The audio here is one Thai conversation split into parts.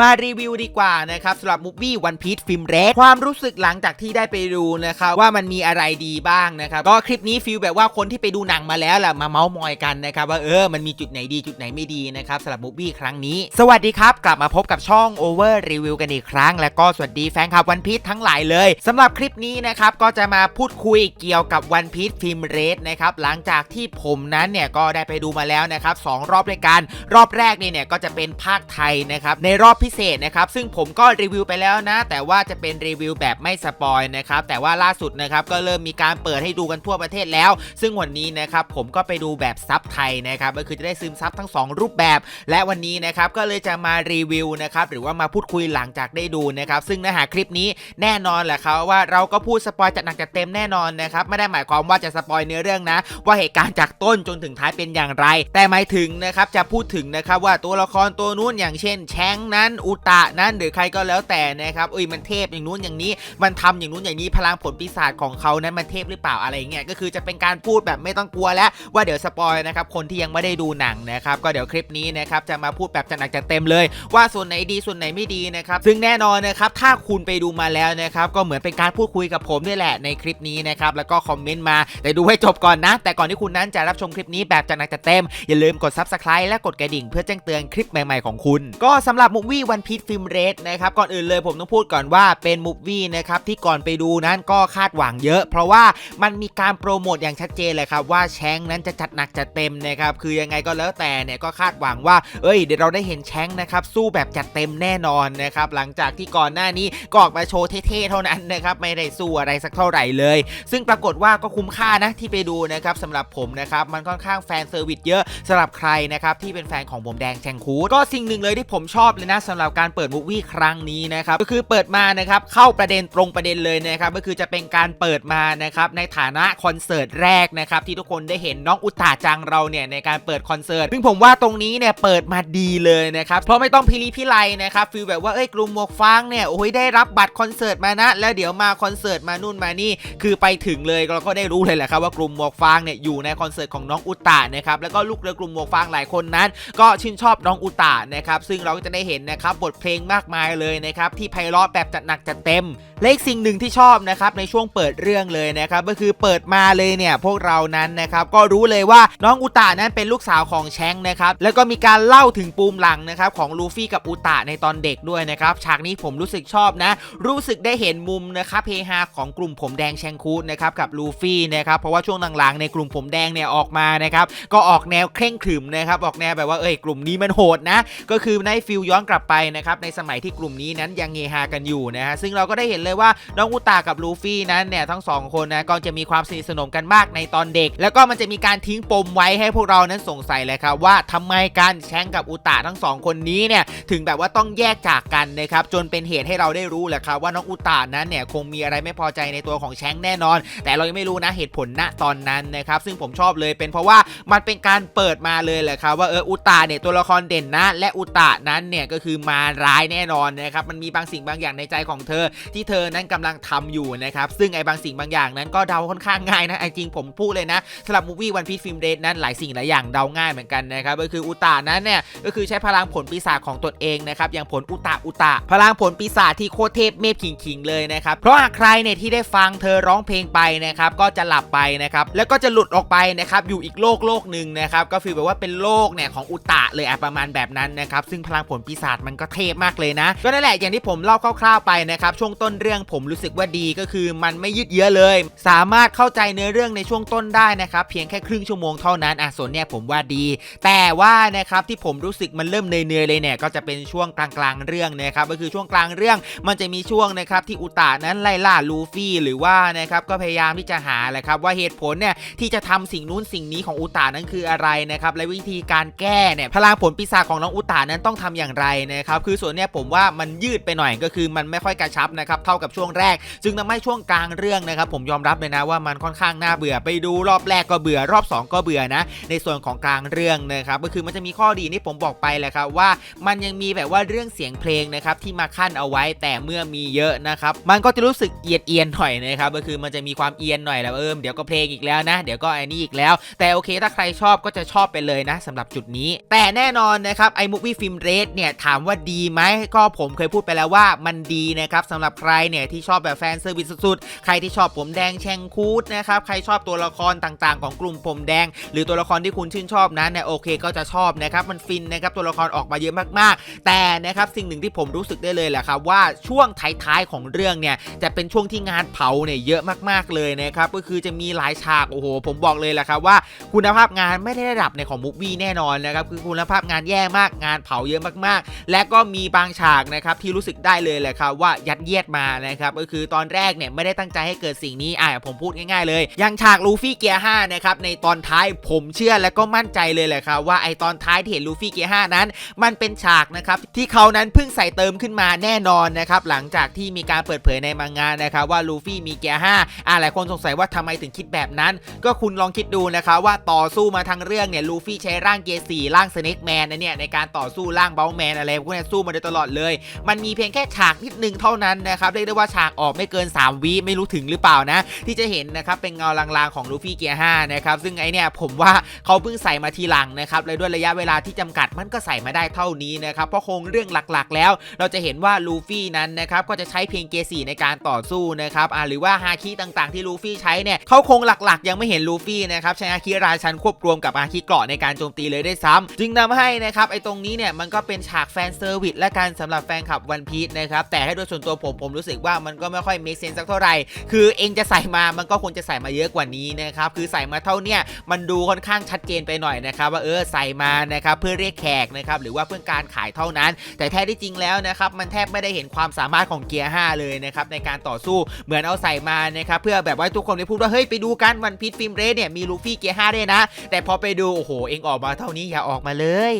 มารีวิวดีกว่านะครับสำหรับมูฟวี่วันพี e ฟิล์มเรดความรู้สึกหลังจากที่ได้ไปดูนะครับว่ามันมีอะไรดีบ้างนะครับก็คลิปนี้ฟีลแบบว่าคนที่ไปดูหนังมาแล้วแหละมาเมาส์มอยกันนะครับว่าเออมันมีจุดไหนดีจุดไหนไม่ดีนะครับสำหรับมูฟวี่ครั้งนี้ สวัสดีครับ กลับมาพบกับช่อง Over Review กันอีกครั้ง แล้วก็สวัสดีแฟนคลับวันพี e ทั้งหลายเลยสำหรับคลิปนี้นะครับก็จะมาพูดคุยเกี่ยวกับวันพี e ฟิล์มเรดนะครับหลังจากที่ผมนั้นเนี่ยก็ได้ไปดูมาแล้วนะครับสองรอบด้วยกันรอบแรกนี่เนี่ยก็จะเป็นภาคไทยนะครับในรอบพิเศษนะครับ ซึ่งผมก็รีวิวไปแล้วนะ แต่ว่าจะเป็นรีวิวแบบไม่สปอยนะครับ แต่ว่าล่าสุดนะครับก็เริ่มมีการเปิดให้ดูกันทั่วประเทศแล้ว ซึ่งวันนี้นะครับผมก็ไปดูแบบซับไทยนะครับ ก็คือจะได้ซึมซับทั้ง 2 รูปแบบ และวันนี้นะครับก็เลยจะมารีวิวนะครับหรือว่ามาพูดคุยหลังจากได้ดูนะครับ ซึ่งเนื้อหาคลิปนี้แน่นอนแหละครับว่าเราก็พูดสปอยจัดหนักจัดเต็มแน่นอนนะครับไม่ได้หมายความว่าจะสปอยเนื้อเรื่องนะ ว่าเหตุการณ์จากต้นจนถึงท้ายเป็นอย่างไร แต่หมายถึงนะครับจะพูดถึงนะครับว่าตัวละครตัวนู้นอย่างเช่น แชงนั้นอุตะนั้นหรือใครก็แล้วแต่นะครับเอ้ยมันเทพอย่างนู้นอย่างนี้ มันทำอย่างนู้นอย่างนี้พลังผลปีศาจของเขานั้นมันเทพหรือเปล่าอะไรเงี้ยก็คือจะเป็นการพูดแบบไม่ต้องกลัวแล้วว่าเดี๋ยวสปอยนะครับคนที่ยังไม่ได้ดูหนังนะครับก็เดี๋ยวคลิปนี้นะครับจะมาพูดแบบจัดหนักจัดเต็มเลย ว่าส่วนไหนดีส่วนไหนไม่ดีนะครับซึ่งแน่นอนนะครับถ้าคุณไปดูมาแล้วนะครับก็เหมือนเป็นการพูดคุยกับผมนี่แหละในคลิปนี้นะครับแล้วก็คอมเมนต์มาแต่ดูให้จบก่อนนะ แต่ก่อนที่คุณนั้นจะรับชมคลิปนี้แบบจัดหนักจัดเต็มอย่าลืมกด subscribe และกดกระดิ่งเพื่อแจ้งเตือนคลิปใหม่ๆของคุณ ก็สำหรับมูฟวี่วันพี e ฟิล์มเรดนะครับก่อนอื่นเลยผมต้องพูดก่อนว่าเป็นมูฟวี่นะครับที่ก่อนไปดูนั้นก็คาดหวังเยอะ เพราะว่ามันมีการโปรโมทอย่างชัดเจนเลยครับว่าแชงนั้นจะจัดหนักจัดเต็มนะครับคือยังไงก็แล้วแต่เนี่ยก็คาดหวังว่าเอ้ยเดี๋ยวเราได้เห็นแชงนะครับสู้แบบจัดเต็มแน่นอนนะครับหลังจากที่ก่อนหน้านี้ก็ออกมาโชว์เท่ๆเท่านั้นนะครับไม่ได้สู้อะไรสักเท่าไหร่เลย ซึ่งปรากฏว่าก็คุ้มค่านะที่ไปดูนะครับสำหรับผมนะครับมันค่อนข้างแฟนเซอร์วิสเยอะสำหรับใครนะครับที่เป็นแฟนของผมแดงแชงคูดก็สิ่งหนึ่งเลยที่ผมชอบเลยนะสำหรับการเปิดมูวี่ครั้งนี้นะครับก็คือเปิดมานะครับเข้าประเด็นตรงประเด็นเลยนะครับก็คือจะเป็นการเปิดมานะครับในฐานะคอนเสิร์ตแรกนะครับที่ทุกคนได้เห็นน้องอุตตาจังเราเนี่ยในการเปิดคอนเสิร์ตซึ่งผมว่าตรงนี้เนี่ยเปิดมาดีเลยนะครับเพราะไม่ต้องพิลีพิไลนะครับฟีลแบบว่าเอ้ยกลุ่มหมวกฟางเนี่ยโอ้ยได้รับบัตรคอนเสิร์ตมานะ แล้วเดี๋ยวมาคอนเสิร์ตมานู่นมานี่ คือไปถึงเลยเราก็ได้รู้เลยแหละครับว่ากลุ่มหมวกฟางเนี่ยอยู่ในคอนเสิร์ตของน้องอุตตานะครับแล้วก็ลูกเรือกลุ่มหมวกฟางหลายคนนั้น ก็ชื่นชอบน้องอุตตานะครับซึ่งเราก็จะได้เห็นนะครับบทเพลงมากมายเลยนะครับที่ไพเราะแบบจัดหนักจัดเต็ม และอีกสิ่งหนึ่งที่ชอบนะครับในช่วงเปิดเรื่องเลยนะครับก็คือเปิดมาเลยเนี่ยพวกเรานั้นนะครับก็รู้เลยว่าน้องอุตะนั้นเป็นลูกสาวของแชงนะครับแล้วก็มีการเล่าถึงปูมหลังนะครับของลูฟี่กับอุตะในตอนเด็กด้วยนะครับฉากนี้ผมรู้สึกชอบนะ รู้สึกได้เห็นมุมนะครับเฮฮาของกลุ่มผมแดงแชงคูดนะครับกับลูฟี่นะครับเพราะว่าช่วงหลังๆในกลุ่มผมแดงเนี่ยออกมานะครับก็ออกแนวเคร่งขรึมนะครับออกแนวแบบว่าเอ้ยกลุ่มนี้มันโหดนะ ก็คือในฟิลย้อนกลับไปนะครับในสมัยที่กลุ่มนี้นั้นยังเฮฮากันอยู่นะฮะซึ่งเราก็ได้เห็นเลยว่าน้องอุตากับลูฟี่นั้นเนี่ยทั้งสองคนนะก็จะมีความสนิทสนมกันมากในตอนเด็ก แล้วก็มันจะมีการทิ้งปมไว้ให้พวกเรานั้นสงสัยเลยครับว่าทำไมการแชงกับอุตาทั้งสองคนนี้เนี่ยถึงแบบว่าต้องแยกจากกันนะครับจนเป็นเหตุให้เราได้รู้แหละครับว่าน้องอุตานั้นเนี่ยคงมีอะไรไม่พอใจในตัวของแชงแน่นอน แต่เรายังไม่รู้นะเหตุผลณตอนนั้นนะครับซึ่งผมชอบเลยเป็นเพราะว่ามันเป็นการเปิดมาเลยแหละครับว่าเอออุตาเนี่ยตัวละครเด่นนะ และอุตานั้นเนี่ยก็คือมาร้ายแน่นอนนะครับมันมีบางสิ่งบางอย่างในใจของเธอที่เธอนั้นกำลังทำอยู่นะครับ ซึ่งไอ้บางสิ่งบางอย่างนั้นก็เดาค่อนข้างง่ายนะไอ้จริงผมพูดเลยนะสำหรับมูวี่วันพีซฟิล์มเดทนั้นหลายสิ่งหลายอย่างเดาง่ายเหมือนกันนะครับก็คืออุตานั้นเนี่ยก็คือใช้พลังผลปีศาจของตนเองนะครับอย่างผลอุตาอุตาพลังผลปีศาจที่โคตรเทพเมพขิงๆเลยนะครับเพราะหากใครเนี่ยที่ได้ฟังเธอร้องเพลงไปนะครับก็จะหลับไปนะครับแล้วก็จะหลุดออกไปนะครับอยู่อีกโลกโลกหนึ่งนะครับก็ฟีลแบบว่าเป็นโลกเนี่ยของอุตะเลยอะประมาณแบบนั้นนะครับซึ่งพลังผลปีศาจมันก็เทพมากเลยนะก็นั่นแหละอย่างที่ผมเล่าคร่าวๆไปนะครับช่วงต้นเรื่องผมรู้สึกว่าดีก็คือมันไม่ยืดเยื้อเลย สามารถเข้าใจเนื้อเรื่องในช่วงต้นได้นะครับเพียงแค่ครึ่งชั่วโมงเท่านั้นอะส่วนเนี่ยผมว่าดี แต่ว่านะครับที่ผมรู้สึกมันเริ่มเนื่อยๆเลยเนี่ยก็จะเป็นช่วงกลางๆเรื่องนะครับก็คือช่วงกลางเรื่องมันจะมีช่วงนะครับที่อุตะนั้นไล่ล่าลูฟี่หรือว่านะครับก็พยายามที่จะหาแหละครับว่าเหตุผลเนี่ยที่จะทำสิ่งนู้นสิ่งนี้ของอุตะนั้นคืออะไรนะครับและวิธีการแก้เนี่ยพลังผลปีศาจของน้องอุตะนั้นต้องทำอย่างไรนะครับคือส่วนเนี้ยผมว่ามันยืดไปหน่อยก็คือมันไม่ค่อยกระชับนะครับเท่าากับช่วงแรก จึงทำให้ช่วงกลางเรื่องนะครับผมยอมรับเลยนะว่ามันค่อนข้างน่าเบื่อไปดูรอบแรกก็เบื่อรอบ 2 ก็เบื่อนะ ในส่วนของกลางเรื่องนะครับก็คือมันจะมีข้อดีที่ผมบอกไปแหละครับว่ามันยังมีแบบว่าเรื่องเสียงเพลงนะครับที่มาขั้นเอาไว้แต่เมื่อมีเยอะนะครับมันก็จะรู้สึกเอียดเอียนหน่อยนะครับก็คือมันจะมีความเอียนหน่อยแล้วเออเดี๋ยวก็เพลงอีกแล้วนะเดี๋ยวก็ไอ้นี่อีกแล้ว แต่โอเคถ้าใครชอบก็จะชอบไปเลยนะสำหรับจุดนี้ แต่แน่นอนนะครับไอ้มูฟวี่ฟิล์มเรสเนี่ยถามว่าดีไหมก็ผมเคยพูดไปแล้วว่ามันดีนะครับสำหรับใครเนี่ยที่ชอบแบบแฟนเซอร์วิสสุดๆ ใครที่ชอบผมแดงแชงคูดนะครับ ใครชอบตัวละครต่างๆ ของกลุ่มผมแดง หรือตัวละครที่คุณชื่นชอบนั้นเนี่ยโอเคก็จะชอบนะครับมันฟินนะครับตัวละครออกมาเยอะมากๆ แต่นะครับสิ่งหนึ่งที่ผมรู้สึกได้เลยแหละครับว่าช่วงท้ายๆของเรื่องเนี่ยจะเป็นช่วงที่งานเผาเนี่ยเยอะมากๆเลยนะครับก็คือจะมีหลายฉากโอ้โหผมบอกเลยแหละครับว่าคุณภาพงานไม่ได้ระดับในของมูฟวี่แน่นอนนะครับคือคุณภาพงานแย่มากงานเผาเยอะมากๆ และก็มีบางฉากนะครับที่รู้สึกได้เลยแหละครับว่ายัดเยียดมานะครับก็คือตอนแรกเนี่ยไม่ได้ตั้งใจให้เกิดสิ่งนี้อะผมพูดง่ายๆเลยย่างฉากลูฟี่เกียร์5นะครับในตอนท้ายผมเชื่อและก็มั่นใจเลยแหละครับว่าไอตอนท้ายที่เห็นลูฟี่เกียร์5นั้น มันเป็นฉากนะครับที่เขานั้นเพิ่งใส่เติมขึ้นมาแน่นอนนะครับหลังจากที่มีการเปิดเผยในมังงานนะครับว่าลูฟี่มีเกียร์5อะหลายคนสงสัยว่าทำไมถึงคิดแบบนั้น ก็คุณลองคิดดูนะครับว่าต่อสู้มาทั้งเรื่องเนี่ยลูฟี่ใช้ร่างเกียร์สี่ร่างสเน็กแมนนะเนี่ยในการต่อสู้ร่างเบลแมนอะไรพวกนี้สู้มาโดยตลอดเลย มันมีเพียงแค่ฉากนิดนึงเท่านั้นนะครับยกได้ว่าฉากออกไม่เกิน 3วิไม่รู้ถึงหรือเปล่านะ ที่จะเห็นนะครับเป็นเงาลางๆของลูฟี่เกียร์5นะครับซึ่งไอเนี่ยผมว่าเขาเพิ่งใส่มาทีหลังนะครับเลยด้วยระยะเวลาที่จำกัดมันก็ใส่มาได้เท่านี้นะครับเพราะคงเรื่องหลักๆ แล้ว เราจะเห็นว่าลูฟี่นั้นนะครับก็จะใช้เพียงเกียร์สี่ในการต่อสู้นะครับอ่าหรือว่าฮาคิต่างๆ ที่ลูฟี่ใช้เนี่ยเขาคงหลักๆ ยังไม่เห็นลูฟี่นะครับใช้ฮาคิราชันควบรวมกับฮาคิเกราะในการโจมตีเลยได้ซ้ำจึงทำให้นะครับไอตรงนี้เนี่ยมันก็เป็นฉากแฟนเซอร์วิสและการสำหรับแฟนคลับวันพีชนะครับแต่ให้โดยส่วนตัวผมผมรู้สึกว่ามันก็ไม่ค่อย make sense สักเท่าไหร่ คือเองจะใส่มามันก็ควรจะใส่มาเยอะกว่านี้นะครับ คือใส่มาเท่าเนี้ยมันดูค่อนข้างชัดเจนไปหน่อยนะครับ ว่าเออใส่มานะครับเพื่อเรียกแขกนะครับหรือว่าเพื่อการขายเท่านั้น แต่แท้ที่จริงแล้วนะครับมันแทบไม่ได้เห็นความสามารถของเกียร์ 5 เลยนะครับในการต่อสู้เหมือนเอาใส่มานะครับเพื่อแบบว่าทุกคนได้พูดว่าเฮ้ยไปดูกันวันพีชฟิล์มเรสเนี่ยมีลูฟี่เกียร์5ด้วยนะ แต่พอไปดูโอ้โหเองออกมาเท่านี้อย่าออกมาเลย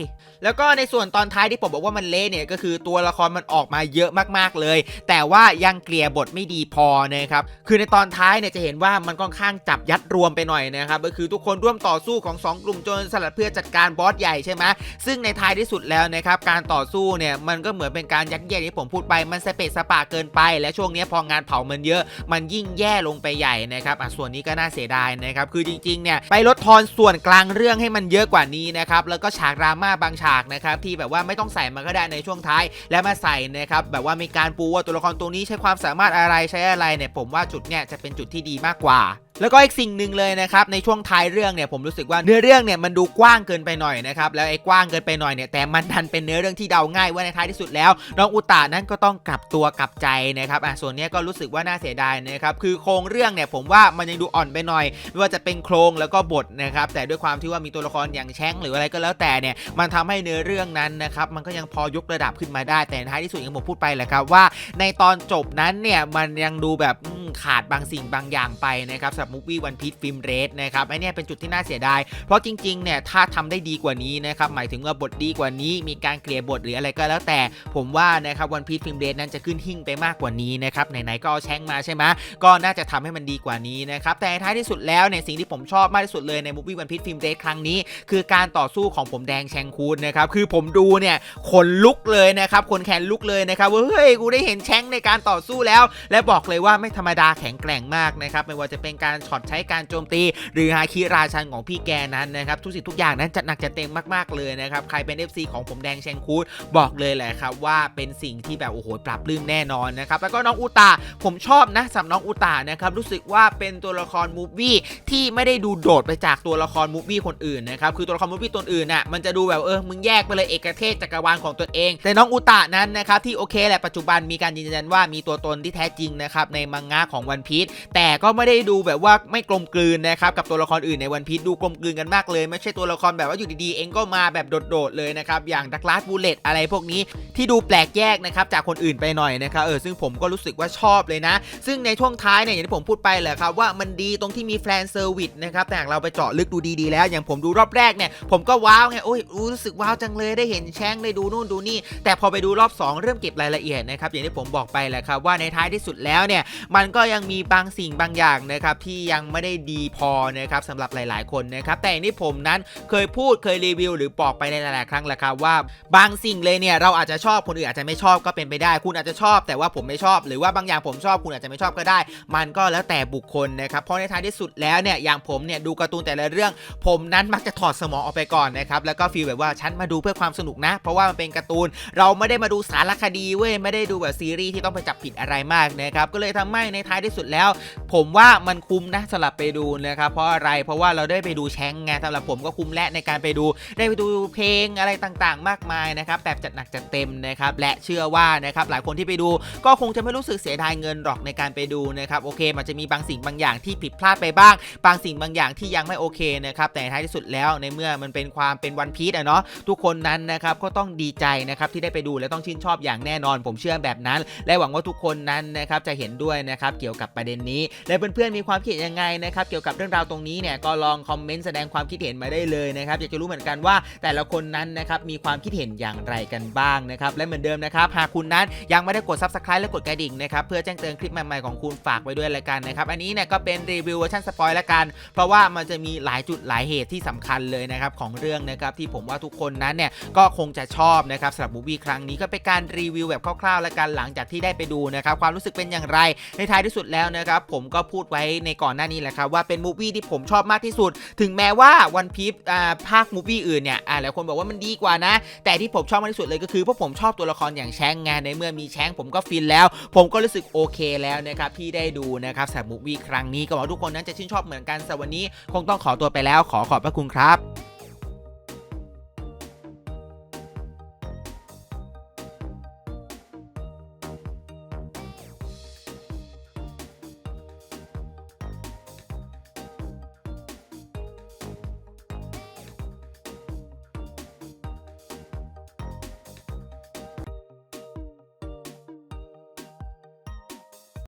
แล้วก็ในส่วนตอนท้ายที่ผมบอกว่ามันเละเนี่ยก็คือตัวละครมันออกมาเยอะมากๆเลย แต่ว่ายังเกลี่ยบทไม่ดีพอนะครับคือในตอนท้ายเนี่ยจะเห็นว่ามันค่อนข้างจับยัดรวมไปหน่อยนะครับก็คือทุกคนร่วมต่อสู้ของสองกลุ่มโจรสลัดเพื่อจัดการบอสใหญ่ใช่ไหมซึ่งในท้ายที่สุดแล้วนะครับการต่อสู้เนี่ยมันก็เหมือนเป็นการยัดเยียดที่ผมพูดไปมันสเปะสปะเกินไป และช่วงนี้พองานเผามันเยอะ มันยิ่งแย่ลงไปใหญ่นะครับอะส่วนนี้ก็น่าเสียดายนะครับคือจริงๆเนี่ยไปลดทอนส่วนกลางเรื่องให้มันเยอะกว่านี้นะครับแล้วก็ฉากดราม่าบางฉากนะครับที่แบบว่าไม่ต้องใส่มันก็ได้ในช่วงท้าย แล้วมาใส่นะครับแบบว่ามีการปูว่าตัวละครตัวนี้ใช้ความสามารถอะไรใช้อะไรเนี่ยผมว่าจุดเนี่ยจะเป็นจุดที่ดีมากกว่า แล้วก็อีกสิ่งหนึ่งเลยนะครับในช่วงท้ายเรื่องเนี่ยผมรู้สึกว่าเนื้อเรื่องเนี่ยมันดูกว้างเกินไปหน่อยนะครับแล้วไอ้กว้างเกินไปหน่อยเนี่ยแต่มันดันเป็นเนื้อเรื่องที่เดาง่ายว่าในท้ายที่สุดแล้ว น้องอุตานั้นก็ต้องกลับตัวกลับใจนะครับอะส่วนนี้ก็รู้สึกว่าน่าเสียดายนะครับคือโครงเรื่องเนี่ยผมว่ามันยังดูอ่อนไปหน่อย ไม่ว่าจะเป็นโครงแล้วก็บทนะครับแต่ด้วยความที่ว่ามีตัวละครอย่างแช้งหรืออะไรก็แล้วแต่เนี่ยมันทำให้เนื้อเรื่องนั้นนะครับมันก็ยังพอยกระดับขึ้นมาได้แต่ท้ายที่สุดอย่างผมพูดไปแหละครับว่า ในตอนจบนั้นเนี่ยมันยังดูแบบขาดบางสิ่งบางอย่างไปนะครับสับมูฟวี่วันพีชฟิล์มเรสนะครับไอเนี่ยเป็นจุดที่น่าเสียดาย เพราะจริงๆเนี่ยถ้าทำได้ดีกว่านี้นะครับหมายถึงว่าบทดีกว่านี้ มีการเคลียร์บทหรืออะไรก็แล้วแต่ ผมว่านะครับวันพีชฟิล์มเรสนั้นจะขึ้นหิ่งไปมากกว่านี้นะครับไหนๆก็เอาแช่งมาใช่ไหมก็น่าจะทำให้มันดีกว่านี้นะครับแต่ท้ายที่สุดแล้วเนี่ยสิ่งที่ผมชอบมากที่สุดเลยในมูฟวี่วันพีชฟิล์มเรสครั้งนี้ คือการต่อสู้ของผมแดงแชงคูนนะครับคือผมดูเนี่ยขนลุกเลยนะครับขนแขนลุกเลยนะครับว่าเฮ้ยกูได้เห็นแชงในการต่อสู้แล้ว และบอกเลยว่าไม่ธรรมดาแข็งแกร่งมากนะครับไม่ว่าจะเป็นการช็อตใช้การโจมตี หรือฮาคิราชันของพี่แกนั้นนะครับทุกสิ่งทุกอย่างนั้นจัดหนักจัดเต็มมากๆเลยนะครับใครเป็น FC ของผมแดงแชงคูดบอกเลยแหละครับว่าเป็นสิ่งที่แบบโอ้โหปรับลื้มแน่นอนนะครับแล้วก็น้องอุตาผมชอบนะสำหรับน้องอุตานะครับรู้สึกว่าเป็นตัวละครมูฟวี่ที่ไม่ได้ดูโดดไปจากตัวละครมูฟวี่คนอื่นนะครับคือตัวละครมูฟวี่ตัวอื่นน่ะมันจะดูแบบเออมึงแยกไปเลยเอกเทศจักรวาลของตัวเอง แต่น้องอุตานั้นนะครับที่โอเคแหละปัจจุบันมีการยืนยันว่ามีตัวตนที่แท้จริงนะครับในมังงะของวันพีชแต่ก็ไม่ได้ดูแบบว่าไม่กลมกลืนนะครับกับตัวละครอื่นในวันพีชดูกลมกลืนกันมากเลย ไม่ใช่ตัวละครแบบว่าอยู่ดีๆ เองก็มาแบบโดดๆเลยนะครับอย่างดักลาสบูเลตอะไรพวกนี้ที่ดูแปลกแยกนะครับจากคนอื่นไปหน่อยนะครับเออซึ่งผมก็รู้สึกว่าชอบเลยนะ ซึ่งในช่วงท้ายเนี่ยอย่างที่ผมพูดไปแหละครับว่ามันดีตรงที่มีแฟนเซอร์วิสนะครับแต่หากเราไปเจาะลึกดูดีๆแล้ว อย่างผมดูรอบแรกเนี่ยผมก็ว้าวไงโอ้ยรู้สึกว้าวจังเลยได้เห็นแช่งได้ดูนู่นดูนี่ แต่พอไปดูรอบ 2 เริ่มเก็บรายละเอียดนะครับอย่างที่ผมบอกไปแหละครับว่าในท้ายที่สุดแล้วเนี่ยมันก็ยังมีบางสิ่งบางอย่างนะครับที่ยังไม่ได้ดีพอนะครับสำหรับหลาย ๆ คนนะครับแต่อย่างที่ผมนั้นเคยพูดเคยรีวิว หรือบอกไปในหลาย ๆ ครั้งแหละครับว่า บางสิ่งเลยเนี่ยเราอาจจะชอบคนอื่นอาจจะไม่ชอบก็เป็นไปได้ คุณอาจจะชอบ แต่ว่าผมไม่ชอบ หรือว่าบางอย่างผมชอบคุณอาจจะไม่ชอบก็ได้ มันก็แล้วแต่บุคคลนะครับเพราะในท้ายที่สุดแล้วเนี่ยอย่างผมเนี่ยดูการ์ตูนแต่ละเรื่อง ผมนั้นมักจะถอดสมองออกไปก่อนนะครับแล้วก็ฟีลแบบว่าฉันมาดูเพื่อความสนุกนะ เพราะว่ามันเป็นการ์ตูน เราไม่ได้มาดูสารคดีเว้ยไม่ได้ดูแบบซีรีส์ที่ต้องไปจับผิดอะไรมากนะครับก็เลยทำให้ในท้ายที่สุดแล้ว ผมว่ามันคุ้มนะสำหรับไปดูนะครับเพราะอะไรเพราะว่าเราได้ไปดูแชงไงสำหรับผมก็คุ้มและในการไปดู ได้ไปดูเพลงอะไรต่างๆ มากมายนะครับแบบจัดหนักจัดเต็มนะครับและเชื่อว่านะครับหลายคนที่ไปดูก็คงจะไม่รู้สึกเสียดายเงินหรอกในการไปดูนะครับโอเค มันจะมีบางสิ่งบางอย่างที่ผิดพลาดไปบ้าง บางสิ่งบางอย่างที่ยังไม่โอเคนะครับแต่ท้ายที่สุดแล้วในเมื่อมันเป็นความเป็นวันพีซอะเนาะทุกคนนั้นนะครับก็ต้องดีใจนะครับที่ได้ไปดูและต้องชื่นชอบอย่างแน่นอน ผมเชื่อแบบนั้น และหวังว่าทุกคนนั้นนะครับจะเห็นด้วยนะครับเกี่ยวกับประเด็นนี้ และเพื่อนๆมีความคิดห็นยังไงนะครับเกี่ยวกับเรื่องราวตรงนี้เนี่ยก็ลองคอมเมนต์แสดงความคิดเห็นมาได้เลยนะครับอยากจะรู้เหมือนกันว่าแต่ละคนนั้นนะครับมีความคิดเห็นอย่างไรกันบ้างนะครับและเหมือนเดิมนะครับหากคุณนั้นยังไม่ได้กด subscribe และกดกระดิ่งนะครับเพื่อแจ้งเตือนคลิปใหม่ๆของคุณฝากไว้ด้วยละกันนะครับอันนี้เนี่ยก็เป็นรีวิวเวอร์ชันสปอยละกัน เพราะว่ามันจะมีหลายจุดหลายเหตุที่สำคัญเลยนะครับของเรื่องนะครับที่ผมว่าทุกคนนั้นเนี่ยก็คงจะชอบนะครับสำหรับมูวี่ครั้งนี้ก็เป็นการรีวิวแบบคร่าวๆละกันหลังจากที่ได้ไปดูนะครับความรู้สึกเป็นอย่างไรในท้ายที่สุดแล้วนะครับผมก็พูดไว้ในก่อนหน้านี้แหละครับว่าเป็นมูฟวี่ที่ผมชอบมากที่สุด ถึงแม้ว่าวันพีฟอ่าภาคมูฟวี่อื่นเนี่ยอ่าหลายคนบอกว่ามันดีกว่านะ แต่ที่ผมชอบมากที่สุดเลยก็คือเพราะผมชอบตัวละครอย่างแชงงานในเมื่อมีแชงผมก็ฟินแล้ว ผมก็รู้สึกโอเคแล้วนะครับที่ได้ดูนะครับสำหรับมูฟวี่ครั้งนี้ก็หวังว่าทุกคนนั้นจะชื่นชอบเหมือนกันสำหรับวันนี้คงต้องขอตัวไปแล้วขอขอบพระคุณครับ